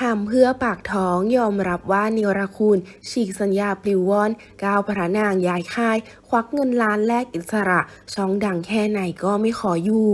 ทำเพื่อปากท้องยอมรับว่านิรคุณฉีกสัญญาปลิวว่อนก้าวพระนางย้ายค่าย วักเงินล้านแลกอิสระ ช่องดังแค่ไหนก็ไม่ขออยู่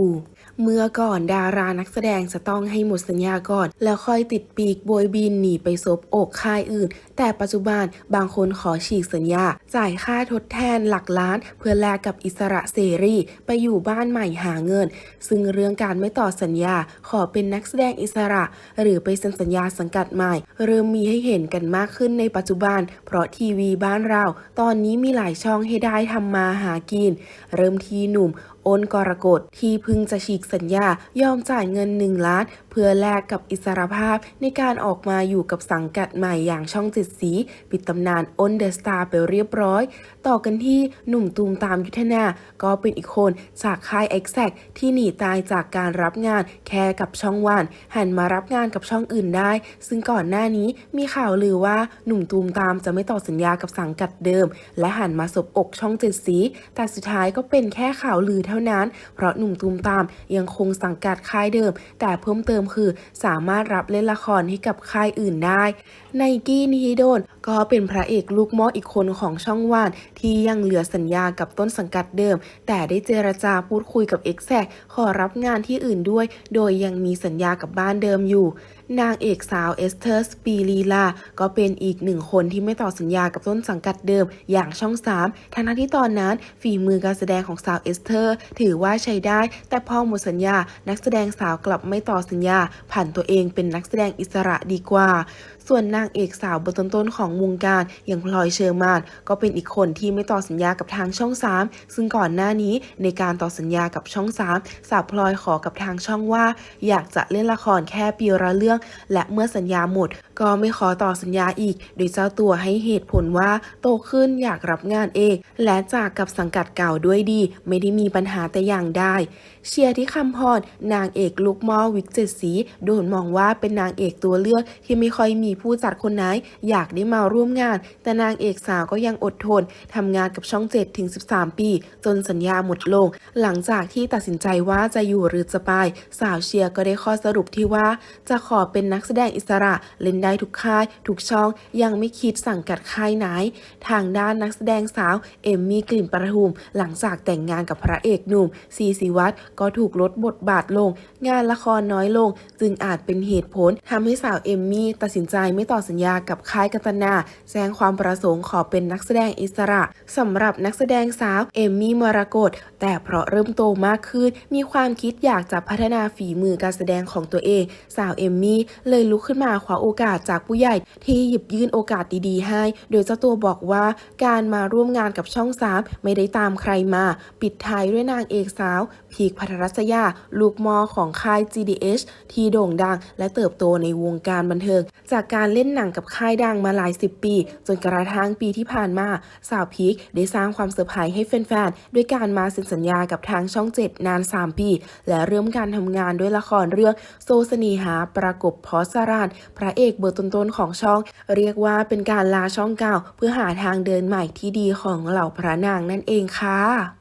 เมื่อก่อนดารานักแสดงจะต้องให้หมดสัญญาก่อน แล้วค่อยติดปีกโบยบินหนีไปซบอกค่ายอื่น แต่ปัจจุบันบางคนขอฉีกสัญญา จ่ายค่าทดแทนหลักล้าน เพื่อแลกกับอิสระเสรีไปอยู่บ้านใหม่หาเงิน ซึ่งเรื่องการไม่ต่อสัญญาขอเป็นนักแสดงอิสระ หรือไปเซ็นสัญญาสังกัดใหม่ เริ่มมีให้เห็นกันมากขึ้นในปัจจุบัน เพราะทีวีบ้านเรา ตอนนี้มีหลายช่องให้ได้ทำมาหากิน เริ่มที่หนุ่มอ้นกรกฎที่พึ่งจะฉีกสัญญายอมจ่ายเงิน 1 ล้าน เพื่อแลกกับอิสรภาพในการออกมาอยู่กับสังกัดใหม่อย่างช่องเจ็ดสี ปิดตำนานอ้นเดอะสตาร์ไปเรียบร้อย ต่อกันที่หนุ่มตูมตามยุทธนา ก็เป็นอีกคนจากค่าย e x a c t ที่หนีตายจากการรับงานแค่กับช่องวันหันมารับงานกับช่องอื่นได้ ซึ่งก่อนหน้านี้มีข่าวลือว่าหนุ่มตูมตามจะไม่ต่อสัญญากับสังกัดเดิม และหันมาสบอกช่องเจ็ดสี แต่สุดท้ายก็เป็นแค่ข่าวลือเท่านั้น เพราะหนุ่มตูมตามยังคงสังกัดค่ายเดิม แต่เพิ่มเติมคือสามารถรับเล่นละครให้กับค่ายอื่นได้ไนกี้นิฮิโดนก็เป็นพระเอกลูกม้ออีกคนของช่องว่าน ที่ยังเหลือสัญญากับต้นสังกัดเดิม แต่ได้เจรจาพูดคุยกับ e x a c t ขอรับงานที่อื่นด้วย โดยยังมีสัญญากับบ้านเดิมอยู่ นางเอกสาวเอสเธอร์สปีลีลา ก็เป็นอีกหนึ่งคนที่ไม่ต่อสัญญากับต้นสังกัดเดิมอย่างช่อง 3 ทั้งที่ตอนนั้นฝีมือการแสดงของสาวเอสเธอร์ ถือว่าใช้ได้ แต่พอหมดสัญญา นักแสดงสาวกลับไม่ต่อสัญญาผ่านตัวเองเป็นนักแสดงอิสระดีกว่า ส่วนนางเอกสาวเบอร์ต้นๆของวงการอย่างพลอยเชอร์มานก็เป็นอีกคนที่ไม่ต่อสัญญากับทางช่อง 3 ซึ่งก่อนหน้านี้ในการต่อสัญญากับช่อง 3 สาวพลอยขอกับทางช่องว่า อยากจะเล่นละครแค่ปีละเรื่อง และเมื่อสัญญาหมด ก็ไม่ขอต่อสัญญาอีก โดยเจ้าตัวให้เหตุผลว่าโตขึ้นอยากรับงานเอง และจากกับสังกัดเก่าด้วยดี ไม่ได้มีปัญหาแต่อย่างใดเชียร์ที่คำพรนางเอกลูกมอวิกเจ็ดสีโดนมองว่าเป็นนางเอกตัวเลือกที่ไม่ค่อยมีผู้จัดคนไหนอยากได้มาร่วมงาน แต่นางเอกสาวก็ยังอดทนทำงานกับช่อง 7 ถึง 13 ปี จนสัญญาหมดลง หลังจากที่ตัดสินใจว่าจะอยู่หรือจะไป สาวเชียร์ก็ได้ข้อสรุปที่ว่า จะขอเป็นนักแสดงอิสระเล่นได้ทุกค่าย ทุกช่อง ยังไม่คิดสั่งกัดค่ายไหน ทางด้านนักแสดงสาวเอมมี่กลิ่นประทุมหลังจากแต่งงานกับพระเอกหนุ่มซีซีวัตรก็ถูกลดบทบาทลง งานละครน้อยลง จึงอาจเป็นเหตุผลทำให้สาวเอมมี่ตัดสินใจไม่ต่อสัญญากับค่ายกัตนาแจ้งความประสงค์ขอเป็นนักแสดงอิสระสำหรับนักแสดงสาวเอมมี่มรกตแต่เพราะเริ่มโตมากขึ้น มีความคิดอยากจะพัฒนาฝีมือการแสดงของตัวเอง สาวเอมมี่เลยลุกขึ้นมาคว้าโอกาสจากผู้ใหญ่ ที่หยิบยื่นโอกาสดีๆ ให้ โดยเจ้าตัวบอกว่าการมาร่วมงานกับช่องสามไม่ได้ตามใครมา ปิดท้ายด้วยนางเอกสาว พีคพัทรศยา ลูกมอของค่าย GDH ที่โด่งดัง และเติบโตในวงการบันเทิง จากการการเล่นหนังกับค่ายดังมาหลายสิบปี จนกระทั่งปีที่ผ่านมา สาวพีคได้สร้างความเซอร์ไพรส์ให้แฟนๆ ด้วยการมาเซ็นสัญญากับทางช่อง 7 นาน 3 ปี และเริ่มการทำงานด้วยละครเรื่องโซสนีหาประกบพอสรานพระเอกเบอร์ต้นๆของช่อง เรียกว่าเป็นการลาช่องเก่าเพื่อหาทางเดินใหม่ที่ดีของเหล่าพระนางนั่นเองค่ะ